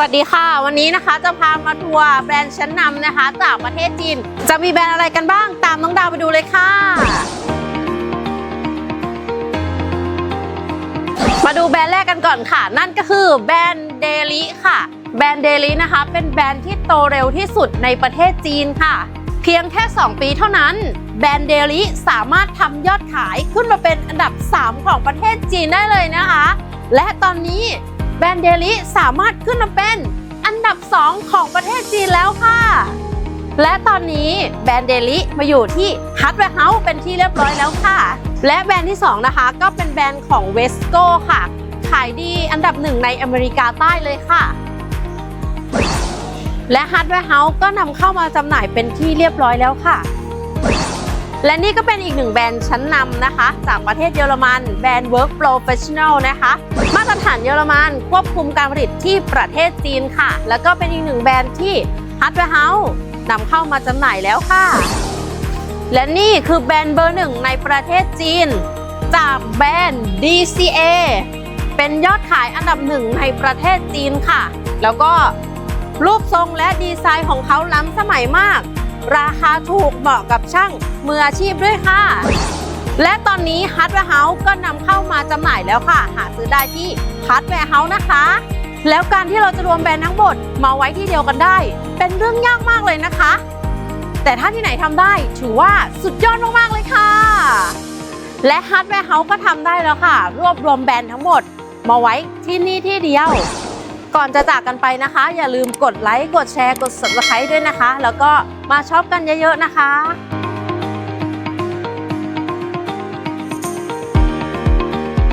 วัสดีค่ะ วันนี้นะคะจะพามาทัวร์แบรนด์ชั้นนำนะคะ จากประเทศจีน จะมีแบรนด์อะไรกันบ้างตามน้องดาวไปดูเลยค่ะ มาดูแบรนด์แรกกันก่อนค่ะ นั่นก็คือแบรนด์เดลิค่ะ แบรนด์เดลินะคะ เป็นแบรนด์ที่โตเร็วที่สุดในประเทศจีนค่ะ เพียงแค่ 2 ปีเท่านั้น แบรนด์เดลิสามารถทำยอดขายขึ้นมาเป็นอันดับ 3 ของประเทศจีนได้เลยนะคะ และตอนนี้ แบรนด์เดลิสามารถขึ้นมาเป็นอันดับ 2 ของประเทศจีนแล้วค่ะ และตอนนี้แบรนด์เดลิมาอยู่ที่ฮัตแวร์เฮาส์เป็นที่เรียบร้อยแล้วค่ะ และแบรนด์ที่ 2 นะคะ ก็เป็นแบรนด์ของเวสโกค่ะ ขายดีอันดับหนึ่งในอเมริกาใต้เลยค่ะ และฮัตแวร์เฮาส์ก็นำเข้ามาจำหน่ายเป็นที่เรียบร้อยแล้วค่ะ และนี่ก็เป็นอีกหนึ่งแบรนด์ชั้นนำนะคะ จากประเทศเยอรมันแบรนด์ Work Professional นะคะ มาตรฐานเยอรมันควบคุมการผลิตที่ประเทศจีนค่ะ แล้วก็เป็นอีกหนึ่งแบรนด์ที่ Hardware House นำเข้ามาจำหน่ายแล้วค่ะ และนี่คือแบรนด์เบอร์หนึ่งในประเทศจีน จากแบรนด์ DCA เป็นยอดขายอันดับหนึ่งในประเทศจีนค่ะ แล้วก็รูปทรงและดีไซน์ของเขาล้ำสมัยมาก ราคาถูกเหมาะกับช่างมืออาชีพด้วยค่ะ และตอนนี้ Hardware House ก็นำเข้ามาจำหน่ายแล้วค่ะ หาซื้อได้ที่ Hardware House นะคะ แล้วการที่เราจะรวมแบรนด์ทั้งหมดมาไว้ที่เดียวกันได้ เป็นเรื่องยากมากเลยนะคะ แต่ถ้าที่ไหนทำได้ถือว่าสุดยอดมากๆเลยค่ะ และ Hardware House ก็ทำได้แล้วค่ะ รวบรวมแบรนด์ทั้งหมดมาไว้ที่นี่ที่เดียวก่อนจะจากกันไปนะคะ อย่าลืมกดไลค์ กดแชร์ กด subscribe ด้วยนะคะ แล้วก็ มาช็อปกันเยอะๆนะคะ